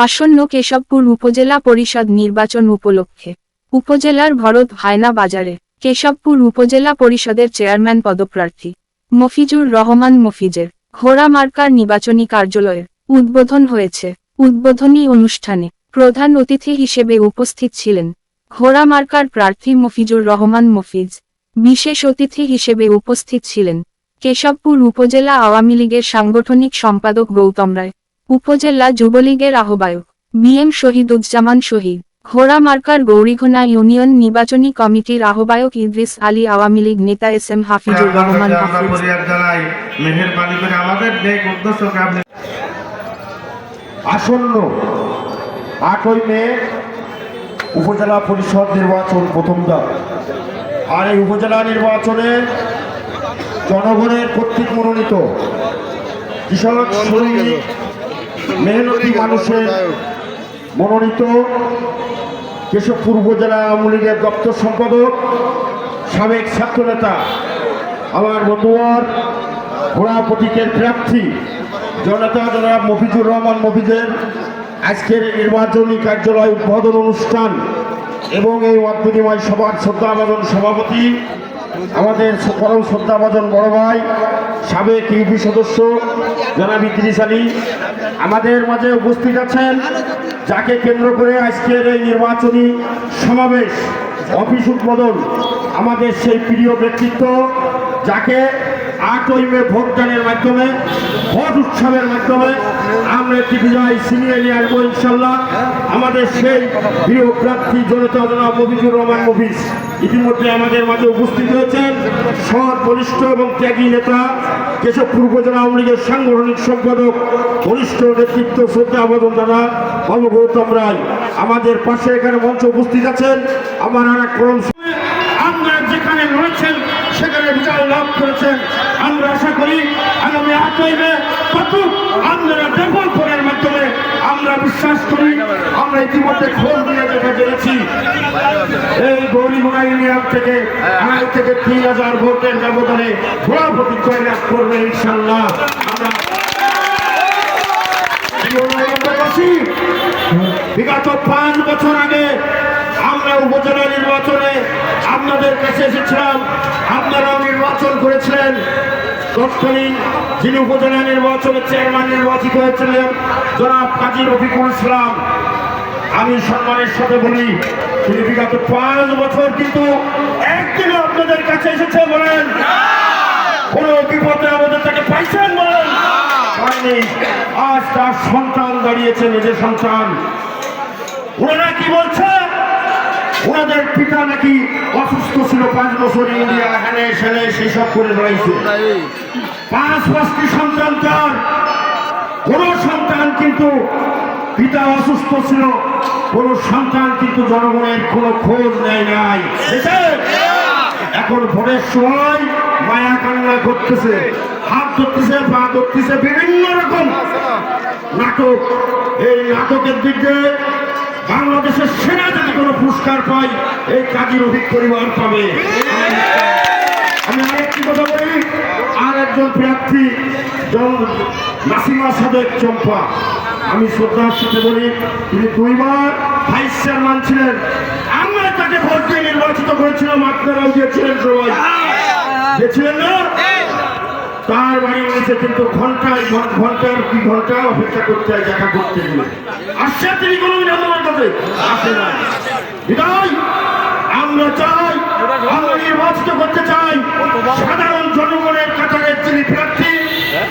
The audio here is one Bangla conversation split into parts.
আসন্ন কেশবপুর উপজেলা পরিষদ নির্বাচন উপলক্ষে উপজেলার ভরত ভায়না বাজারে কেশবপুর উপজেলা পরিষদের চেয়ারম্যান পদপ্রার্থী মফিজুর রহমান মফিজের ঘোড়া মার্কার নির্বাচনী কার্যালয়ের উদ্বোধন হয়েছে। উদ্বোধনী অনুষ্ঠানে প্রধান অতিথি হিসেবে উপস্থিত ছিলেন ঘোড়া মার্কার প্রার্থী মফিজুর রহমান মফিজ। বিশেষ অতিথি হিসেবে উপস্থিত ছিলেন কেশবপুর উপজেলা আওয়ামী লীগের সাংগঠনিক সম্পাদক গৌতম রায়। উপজেলা যুবলীগের আহ্বায়ক বি এম শহীদুজ্জামান শহীদ ঘোড়া মার্কার গৌরীঘোনা ইউনিয়ন নির্বাচনী কমিটির আহ্বায়ক ইদ্রিস আলী আওয়ামী লীগ নেতা এস এম হাফিজুর রহমান আসন্ন আটই মে উপজেলা পরিষদ নির্বাচন প্রথম ধাপ আর এই উপজেলা নির্বাচনে জনগণের কর্তৃক মনোনীত কৃষক শ্রমিক মেহনতি মানুষের মনোনীত কেশবপুর উপজেলা আওয়ামী লীগের দপ্তর সম্পাদক সাবেক ছাত্রনেতা আমার বন্ধুয়ার ঘোড়া প্রতীকের প্রার্থী জনতা জনাব মফিজুর রহমান মফিজের আজকের নির্বাচনী কার্যালয় উদ্বোধন অনুষ্ঠান এবং এই মত বিনিময় সভার শ্রদ্ধাভাজন সভাপতি আমাদের পরম শ্রদ্ধাভাজন বড় ভাই, সাবেক ইউপি সদস্য, জনাব ইদ্রিস আলী, আমাদের মাঝে উপস্থিত আছেন, যাকে কেন্দ্র করে আজকের এই নির্বাচনী সমাবেশ, অফিস উদ্বোধন, আমাদের সেই প্রিয় ব্যক্তিত্ব, যাকে আটই মে ভোটদানের মাধ্যমে, ভোট উৎসবের মাধ্যমে আমরা একটি বিজয় ছিনিয়ে নিয়ে আসব ইনশাল্লাহ আমাদের সেই প্রিয় প্রার্থী জনতা জনাব মফিজুর রহমান মফিজ ইতিমধ্যে আমাদের মাঝে উপস্থিত হয়েছেন। সৎ বলিষ্ঠ এবং ত্যাগী নেতা, কেশবপুর উপজেলা আওয়ামী লীগের সাংগঠনিক সম্পাদক বরিষ্ঠ নেতৃত্ব শ্রদ্ধা আবেদন দাদা, বাবু গৌতম রায়। আমাদের পাশে এখানে মঞ্চ উপস্থিত আছেন আমার আর এক যেখানে রয়েছেন সেখানে বিজয় লাভ করেছেন। আমরা আশা করি আগামী আটই মে কত আপনারা ডবল ফোনের মাধ্যমে। আমরা বিশ্বাস করি, আমরা ইতিমধ্যে খোঁজ নিয়ে যেটা জেনেছি। এই গৌরীগুড়া ইউনিয়ন থেকে, আড়াই থেকে তিন হাজার ভোটের ব্যবধানে ঘোড়া প্রতিক্রিয়া লাভ করবে ইনশাল্লাহ আমরা বিগত পাঁচ বছর আগে আমরা উপজেলা নির্বাচনে আপনাদের কাছে এসেছিলাম। আপনারাও নির্বাচন করেছিলেন। তৎকালীন যিনি উপজেলা নির্বাচনের চেয়ারম্যান নির্বাচিত হয়েছিলেন, জনাব কাজী রফিকুল ইসলাম। আমি সম্মানের সাথে বলি, তিনি বিগত পাঁচ বছর কিন্তু একদিনও আপনাদের কাছে এসেছে বলেন। কোন বিপদে আমাদের তাকে পাইছেন বলেন। হয়নি আজ তার সন্তান দাঁড়িয়েছে নিজের সন্তান। ওনারা কি বলছে? ওনাদের পিতা নাকি অসুস্থ ছিল, পাঁচ বছর ইন্ডিয়া এখানে সেলে সেসব করে বেড়াইছে পাঁচ পাঁচটি সন্তান তার। কোন সন্তান কিন্তু পিতা অসুস্থ ছিল, কোন সন্তান কিন্তু জনগণের কোনো খোঁজ নেয় নাই? এখন ভোটের সময় মায়া কান্না করতেছে হাত ধরতেছে, পা ধরতেছে, বিভিন্ন রকম নাটক। এই নাটকের দিক বাংলাদেশের সেনা যদি কোনো পুরস্কার পায়, এই কাজী রফিক পরিবার পাবে। আমি আরেকটি কথা বলি, আর একজন প্রার্থী নাসিমা সাদেক চম্পা। আমি শ্রদ্ধার সাথে বলি, তিনি দুইবার ভাইস চেয়ারম্যান ছিলেন। আমরা তাকে ভোট দিয়ে নির্বাচিত করেছিলাম, আপনারাও দিয়েছিলেন সবাই। দিয়েছিলেন না? তার বাড়ি রয়েছে কিন্তু ঘন্টায় ঘন- ঘণ্টার কি ঘণ্টা? অপেক্ষা করতে হয়, দেখা করতে গেলে আসছে তিনি কোনোদিন আমার কাছে? আসে না বিদায়। আমরা চাই, আমরা নির্বাচিত করতে চাই। সাধারণ জনগণের কাতারের যিনি প্রার্থী,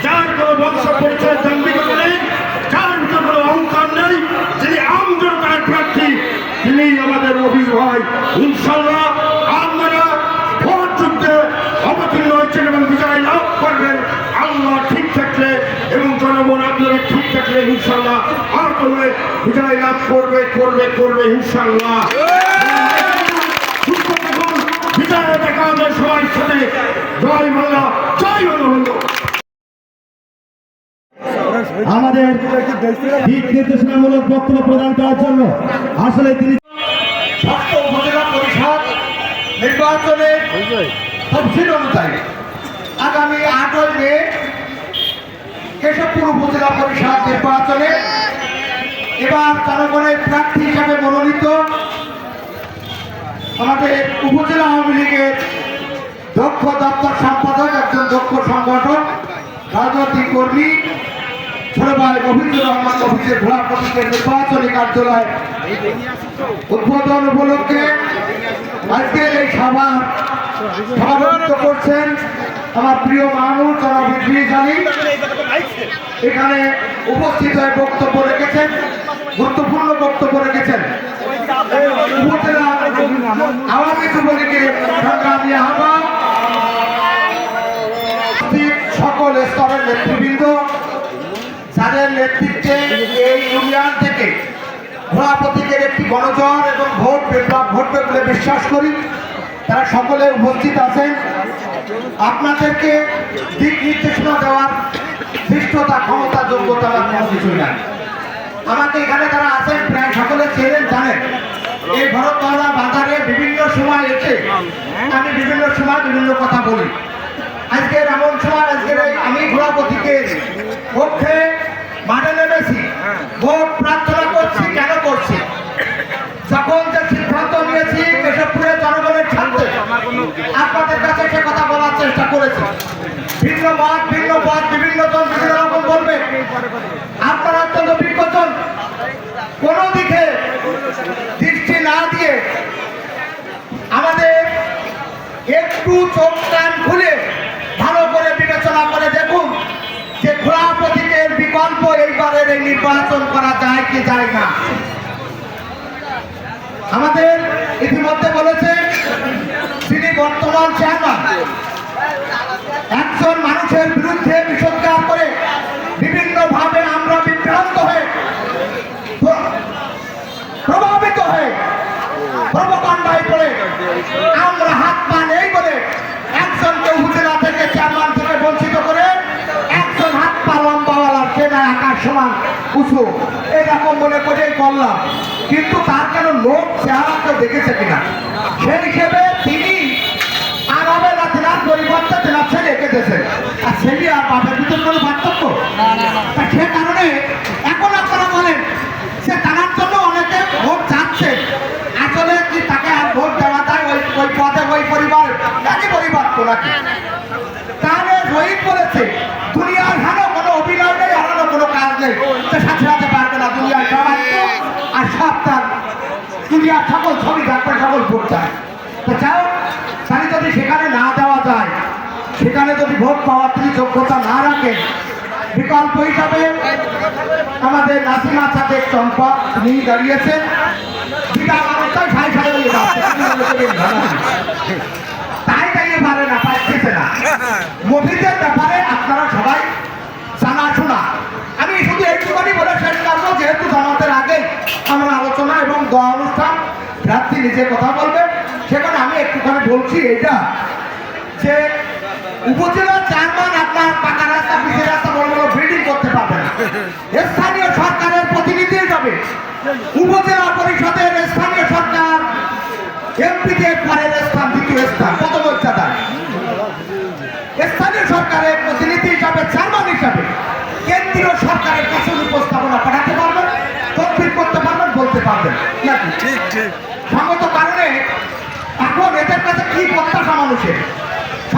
যার কোনো বংশ পরিচয় দাম্ভিকতা নেই, যার ভিতরে কোনো অহংকার নেই, যিনি আম জনতার প্রার্থী, তিনি আমাদের অভিভাবক। ইনশাল্লাহ লাভ করবেন আল্লাহ ঠিক থাকলে এবং জনগণ আপনারা ঠিক থাকলে ইনশাল্লাহ আর করবে বিজয় লাভ করবে করবে করবে ইনশাল্লাহ আমাদের দিক নির্দেশনামূলক বক্তব্য প্রদান করার জন্য আসলে তিনি উপজেলা পরিষদ নির্বাচনে অনুযায়ী আগামী আটই মে কেশবপুর উপজেলা পরিষদ নির্বাচনে এবার জনগণের প্রার্থী হিসাবে মনোনীত আমাদের উপজেলা আওয়ামী লীগের দক্ষ দপ্তর সম্পাদক, একজন দক্ষ সংগঠক, রাজনৈতিক কর্মী ছোট ভাই মফিজুর রহমান মফিজের ঘোড়া প্রতীকের নির্বাচনী কার্যালয় উদ্বোধন উপলক্ষে আজকের এই সভা সভাপতিত্ব করছেন। আমার প্রিয় মানুষ জনাব ইদ্রিস আলী এখানে উপস্থিত হয়ে বক্তব্য রেখেছেন, গুরুত্বপূর্ণ বক্তব্য রেখেছেন। উপজেলা আওয়ামী যুবলীগের সংগ্রামী সকল স্তরের নেতৃবৃন্দ, যাদের নেতৃত্বে এই ইউনিয়ন থেকে ঘোড়া একটি গণজন এবং ভোট ঘটবে বলে বিশ্বাস করি, তারা সকলে উপস্থিত আছেন। আপনাদেরকে দিক নির্দেশনা দেওয়ার ধৃষ্টতা, ক্ষমতা, যোগ্যতা বা কোনো কিছুই নাই। আমাকে এখানে যারা আছেন প্রায় সকলে চেনেন, জানেন। এই ভরতবাড়া বাজারে বিভিন্ন সময় এসে আমি বিভিন্ন সময় বিভিন্ন কথা বলি। আজকের এমন সময় আজকের আমি ঘোড়াপতিকে পক্ষে মাঠে নেমেছি। ভোট প্রার্থনা করছি কেন করছি যখন যে সিদ্ধান্ত নিয়েছি কেশবপুরের জনগণের স্বার্থে আপনাদের কাছে সে কথা বলার চেষ্টা করেছি। ভিন্ন মত, ভিন্ন পথ, বিভিন্ন জন বিভিন্ন রকম বলবে। আপনারা অত্যন্ত বিজ্ঞজন কোনো দিকে দৃষ্টি না দিয়ে আমাদের একটু চোখ কান খুলে ভালো করে বিবেচনা করে দেখুন যে ঘোড়া প্রতীকের বিকল্প এইবারের এই নির্বাচন করা যায় কি যায় না। আমাদের ইতিমধ্যে বলেছে, তিনি বর্তমান চেয়ারম্যান একজন মানুষের বিরুদ্ধে বিষোদ্গার করে বিভিন্ন ভাবে আমরা বিভ্রান্ত হয়ে প্রভাবিত হয়ে প্রবকাণ্ডায় পড়ে আমরা হাত পা নেই বলে একজনকে উপজেলা থেকে চেয়ারম্যান থেকে বঞ্চিত করে একজন হাত পা লম্বাওয়ালার সেনা আকাশ সমান উঁচু। এরকম মনে করেই করলাম। কিন্তু তার কেন লোক চেহারা চেহারাকে দেখেছে কিনা? সে হিসেবে তিনি আর হবে না তেনার পরিবর্তে তেনার ছেলে এঁকেছে আর ছেলে আর বাপের ভিতর কোনো পার্থক্য? সে কারণে এখন আপনারা বলেন, সে তার জন্য অনেকে ভোট চাচ্ছে। আসলে কি তাকে আর ভোট দেওয়া যায় ওই ওই পদে ওই পরিবার? একই পরিবার তো নাকি তাহলে রোহিত বলেছে দুনিয়ার হানো কোনো অভিনয় নেই হারানো কোনো কাজ নেই সে সাথে সাথে পারবে না দুনিয়ার সবাই তো আর সব তার দুনিয়ার সকল ছবি থাকবে সকল ভোট চায় তো যাও তাহলে যদি সেখানে না দেওয়া যায় সেখানে যদি ভোট পাওয়ার তিনি যোগ্যতা না রাখেন, বিকল্প হিসাবে আমাদের নাসিমা সাদেক চম্পা তিনি দাঁড়িয়েছেন। তাই আপনারা সবাই আমি শুধু বলে শেষ করব, যেহেতু আগে আমরা আলোচনা এবং অনুষ্ঠান প্রার্থী নিজে কথা বলবে সেখানে আমি একটুখানি বলছি এটা যে উপজেলা চেয়ারম্যান আপনার পাকা রাস্তা পিছিয়ে রাস্তা বড় বড় বিল্ডিং করতে পারবে না। স্থানীয় সরকারের প্রতিনিধি যাবে উপজেলা পরিষদের স্থানীয় সরকার এমপিতে পরের স্থান দ্বিতীয় স্থান কত মর্যাদা স্থানীয় সরকারের প্রতিনিধি হিসাবে চেয়ারম্যান হিসাবে কেন্দ্রীয় সরকারের কাছে উপস্থাপনা পাঠাতে পারবেন তদবির করতে পারবেন বলতে পারবেন। নাকি? ঠিক ঠিক। সঙ্গত কারণে এখন এদের কাছে কি প্রত্যাশা মানুষের?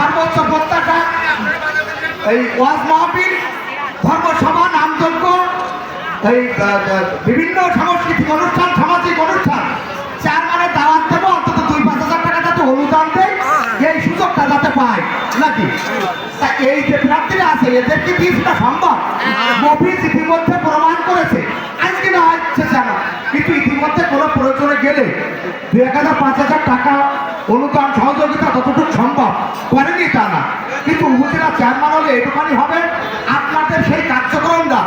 সর্বোচ্চ প্রত্যাশা এই ওয়াজ মাহফিল, ধর্মসভা, নামযজ্ঞ, এই বিভিন্ন সাংস্কৃতিক অনুষ্ঠান, সামাজিক অনুষ্ঠান। চেয়ারম্যানের দাওয়াত দেবো, অন্তত দুই পাঁচ হাজার টাকা যাতে অনুদান দেয় এই সুযোগটা যাতে পায়, নাকি? তা এই যে প্রার্থীরা আছে এদের কি কিছুটা সম্ভব? মফিজ ইতিমধ্যে প্রমাণ করেছে। আজকে না হচ্ছে জানা, কিন্তু ইতিমধ্যে কোনো প্রয়োজনে গেলে দু এক হাজার পাঁচ হাজার টাকা অনুদান সহযোগিতা যতটুকু সম্ভব করেনি তা না। কিন্তু উপজেলা চেয়ারম্যান হলে এটুখানি হবে, আপনাদের সেই কার্যক্রমটা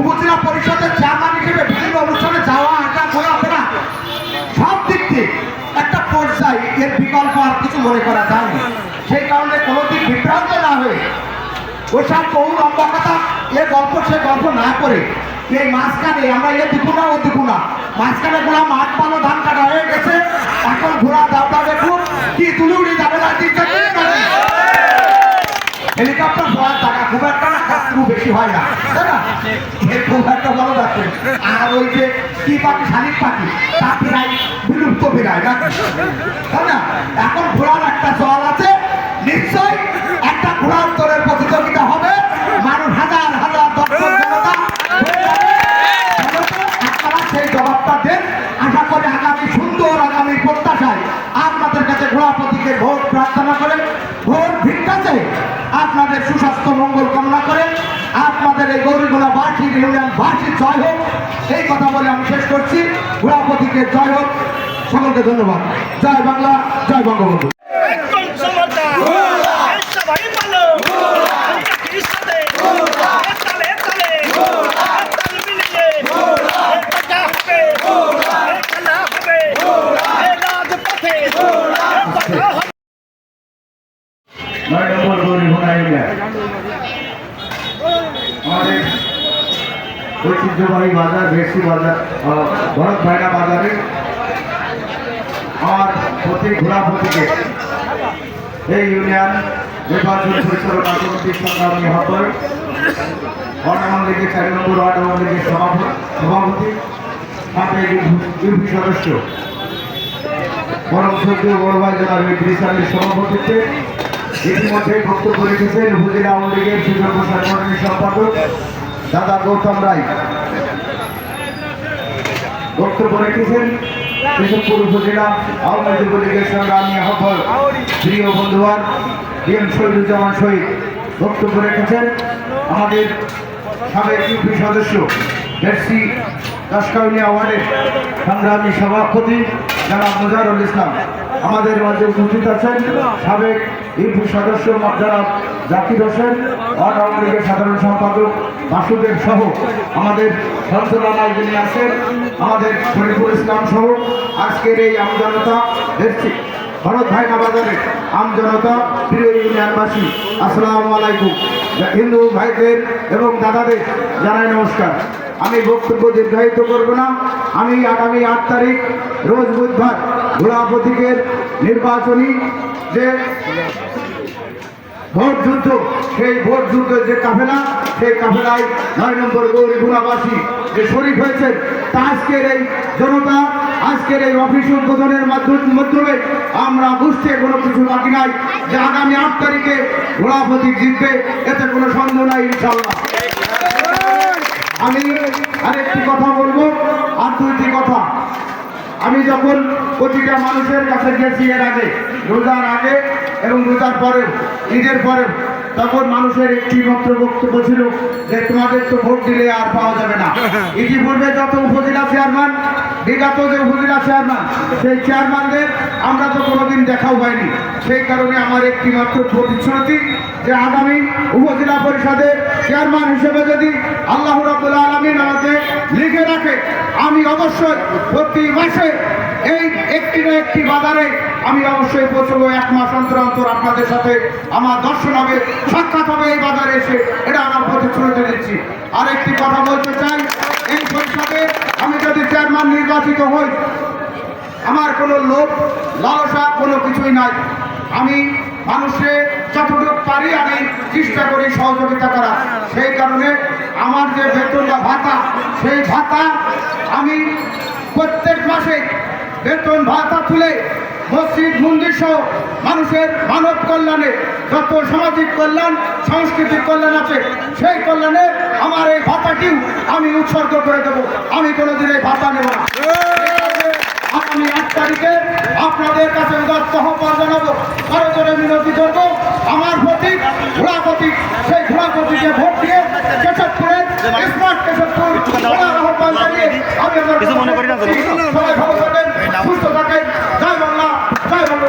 উপজেলা পরিষদের চেয়ারম্যান হিসেবে বিভিন্ন অনুষ্ঠানে যাওয়া আসা ঘোরাফেরা, সব দিক দিয়ে একটা পর্যায়ে এর বিকল্প আর কিছু মনে করা যায় না সেই কারণে কোনো দিক বিভ্রান্ত না হয়ে ওসব বহু লম্বা কথা, এ গল্প সে গল্প না করে, এই মাঝখানে আমরা এ দিকু না, ও দিকু না মাঝখানে ঘোড়া মাঠ পালো, ধান কাটা হয়ে গেছে। এখন ঘোড়া কি যাবে না? হেলিকপ্টার টাকা খুব একটা খুব বেশি হয় না খুব একটা আর ওই যে কি পাখি, শালিক পাখি, তা বিলুপ্ত বিরায় না তাই না? এখন ঘোড়ার একটা চল আছে, নিশ্চয়ই একটা ঘোড়ার প্রতীকের ভোট প্রার্থনা করে ভোট ভিক্ষাতে আপনাদের সুস্বাস্থ্য মঙ্গল কামনা করে আপনাদের এই গৌরীগোলা বার্ষিক ইউনিয়ন বার্ষিক জয় হোক। এই কথা বলে আমি শেষ করছি। গুড়াপতিকে জয় হোক। সকলকে ধন্যবাদ। জয় বাংলা জয় বঙ্গবন্ধু একদম সমাজদার এই সবাই ভালো এই সাথে একতালে একতালে একতাল মিলিয়ে এই কথা হবে এই খেলা হবে এই রাজপথে এই কথা হবে নয় নম্বর গৌরী ঘোড়া এরিয়া আমাদের ঐতিহ্যবাহী বাজার ভেসি বাজার ভরত ভাইরা বাজারে। আমার প্রতি ঘোড়া প্রতীকে এই ইউনিয়ন নির্বাচন পরিচালনা কমিটির সংগ্রামী আওয়ামী লীগের চার নম্বর ওয়ার্ড আওয়ামী লীগের সভাপতি সাথে ইউপি সদস্য। পরম শ্রদ্ধেয় বড় ভাই জনাব ইদ্রিস আলীর সভাপতিত্বে ইতিমধ্যে বক্তব্য রেখেছেন উপজেলা আওয়ামী লীগের সুযোগ্য সাংগঠনিক সম্পাদক দাদা গৌতম রায়। বক্তব্য রেখেছেন কেশবপুর উপজেলা আওয়ামী যুবলীগের সংগ্রামী আহ্বায়ক প্রিয় বন্ধুয়ার এম শহীদুজ্জামান শহীদ। বক্তব্য রেখেছেন আমাদের সাবেক ইউপি সদস্য জার্সি দাসকাউনিয়া ওয়ার্ডের সংগ্রামী সভাপতি জনাব মুজারুল ইসলাম। আমাদের মাঝে উপস্থিত আছেন সাবেক ইউপি সদস্য জনাব জাকির হোসেন আওয়ামী লীগের সাধারণ সম্পাদক, বাসুদেব সহ আমাদের সঞ্চালনায় যিনি আছেন, আমাদের শরীফুল ইসলাম সহ আজকের এই আমজনতা দেখছি। ভারত ভাইনা বাজারে আমজনতা প্রিয় ইউনিয়নবাসী, আসসালামু আলাইকুম। হিন্দু ভাইদের এবং দাদাদের জানাই নমস্কার। আমি বক্তব্য দীর্ঘায়িত করব না। আমি আগামী আট তারিখ, রোজ বুধবার ঘোড়া প্রতীকের নির্বাচনী যে ভোট যুদ্ধ, সেই ভোট যুদ্ধের যে কাফেলা, সেই কাফেলায় নয় নম্বর গৌরী গুণাবাসী যে শরীফ হয়েছেন, তা আজকের এই জনতা, আজকের এই অফিস উদ্বোধনের মাধ্যম- আমরা বুঝতে কোনো কিছু বাকি নাই যে আগামী আট তারিখে ঘোড়া প্রতীক জিতবে, এতে কোনো সন্দেহ নাই ইনশাল্লাহ আমি আরেকটি কথা বলব, আর দুইটি কথা। আমি যখন প্রতিটা মানুষের কাছে গেছি এর আগে রোজার আগে এবং রোজার পরে ঈদের পরে। তখন মানুষের একটি মাত্র বক্তব্য ছিল যে তোমাদের তো ভোট দিলে আর পাওয়া যাবে না। ইতিপূর্বে যত উপজেলা চেয়ারম্যান বিগত যে উপজেলা চেয়ারম্যান সেই চেয়ারম্যানদের আমরা তো কোনোদিন দেখাও হয়নি। সেই কারণে আমার একটি মাত্র প্রতিশ্রুতি যে আগামী উপজেলা পরিষদের চেয়ারম্যান হিসেবে যদি আল্লাহ রাবুল আলমিন আমাকে লিখে রাখে আমি অবশ্যই প্রতি মাসে এই একটি না একটি বাজারে আমি অবশ্যই পৌঁছবো এক মাস অন্তর অন্তর আপনাদের সাথে আমার দর্শন হবে, সাক্ষাৎ হবে এই বাজারে এসে। এটা আমার প্রতিশ্রুতি দিচ্ছি। আর একটি কথা বলতে চাই, এই পরিষদে আমি যদি চেয়ারম্যান নির্বাচিত হই, আমার কোনো লোভ, লালসা কোনো কিছুই নাই। আমি মানুষে যতটুকু পারি আমি চেষ্টা করি সহযোগিতা করা সেই কারণে আমার যে বেতন বা ভাতা, সেই ভাতা আমি প্রত্যেক মাসে বেতন ভাতা তুলে মসজিদ, মন্দির সহ মানুষের মানব কল্যাণে, যত সামাজিক কল্যাণ, সাংস্কৃতিক কল্যাণ আছে, সেই কল্যাণে আমার এই ভাতাটিও আমি উৎসর্গ করে দেবো। আমি কোনোদিন এই ভাতা নেব না। আগামী এক তারিখে আপনাদের কাছে উদাত্ত আহ্বান জানাব। আরও করে মিনতি করব আমার প্রতীক ঘোড়া প্রতীক সেই ঘোড়া প্রতীকে ভোট দিয়ে কেশবপুরের স্মার্ট কেশবপুর ঘোড়ার আহ্বান জানিয়ে আমি আমার সবাই ভালো থাকেন সুস্থ থাকেন। জয় বাংলা জয় বাংলা